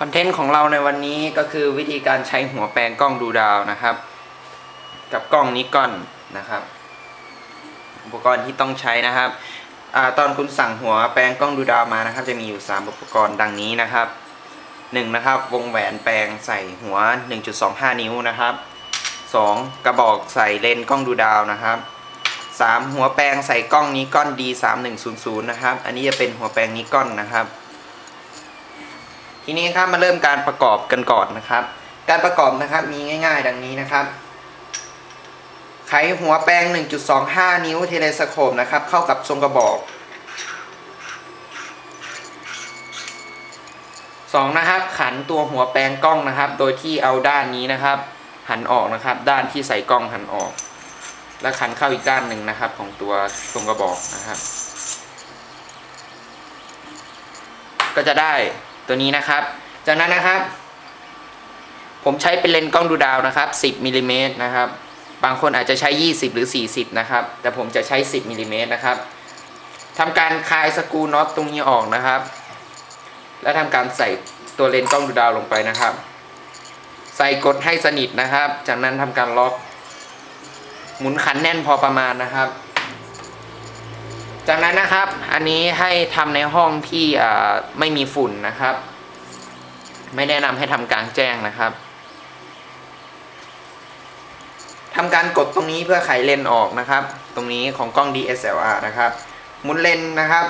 คอนเทนต์ของเราในวันนี้ก็คือวิธีการใช้หัวแปลงกล้องดูดาวนะครับ กับกล้องนิกอนนะครับ อุปกรณ์ที่ต้องใช้นะครับอตอนคุณสั่งหัวแปลงกล้องดูดาวมานะครับ จะมีอยู่ 3 อุปกรณ์ดังนี้นะครับ1นะครับวงแหวนแปลงใส่หัว 1.25 นิ้วนะครับ 2 กระบอกใส่เลนกล้องดูดาวนะครับ 3 หัวแปลงใส่กล้องนิกอน D3100 นะครับ อันนี้จะเป็นหัวแปลงนิกอนนะครับ ทีนี้ครับมาเริ่มการประกอบกันก่อนนะครับ การประกอบนะครับมีง่าย ๆ ดังนี้นะครับ ไขหัวแปลง 1.25 นิ้วเทเลสโคปนะครับ เข้ากับทรงกระบอก 2 นะครับ ขันตัวหัวแปลงกล้องนะครับ โดยที่เอาด้านนี้นะครับ หันออกนะครับ ด้านที่ใส่กล้องหันออก แล้วขันเข้าอีกด้านหนึ่งนะครับ ของตัวทรงกระบอกนะครับ ก็จะได้ ตัวนี้นะครับ จากนั้นนะครับ ผมใช้เป็นเลนส์กล้องดูดาวนะครับ 10มิลลิเมตรนะครับ บางคนอาจจะใช้ 20 หรือ 40 นะครับ แต่ผมจะใช้ 10มิลลิเมตรนะครับทำการคลายสกรูน็อตตรงนี้ออกนะครับ และทำการใส่ตัวเลนส์กล้องดูดาวลงไปนะครับ ใส่กดให้สนิทนะครับ จากนั้นทำการล็อก หมุนคันแน่นพอประมาณนะครับ จากนั้นนะครับอันนี้ให้ทำในห้องที่ไม่มีฝุ่นนะครับ ไม่แนะนำให้ทำกลางแจ้งนะครับทำการกดตรงนี้เพื่อไขเลนออกนะครับ ตรงนี้ของกล้อง DSLR นะครับหมุนเลนนะครับ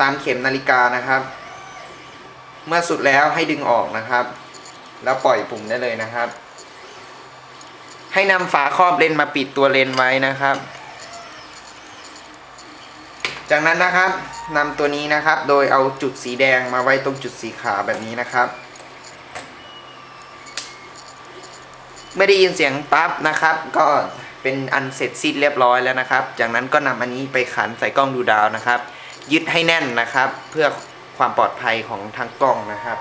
ตามเข็มนาฬิกานะครับ เมื่อสุดแล้วให้ดึงออกนะครับ แล้วปล่อยปุ่มได้เลยนะครับ ให้นำฝาครอบเลนมาปิดตัวเลนไว้นะครับ จากนั้นนะครับนำตัวนี้นะครับ โดยเอาจุดสีแดงมาไว้ตรงจุดสีขาวแบบนี้นะครับ ไม่ได้ยินเสียงปั๊บนะครับ ก็เป็นอันเสร็จสิ้นเรียบร้อยแล้วนะครับ จากนั้นก็นำอันนี้ไปขันใส่กล้องดูดาวนะครับ ยึดให้แน่นนะครับ เพื่อความปลอดภัยของทางกล้องนะครับ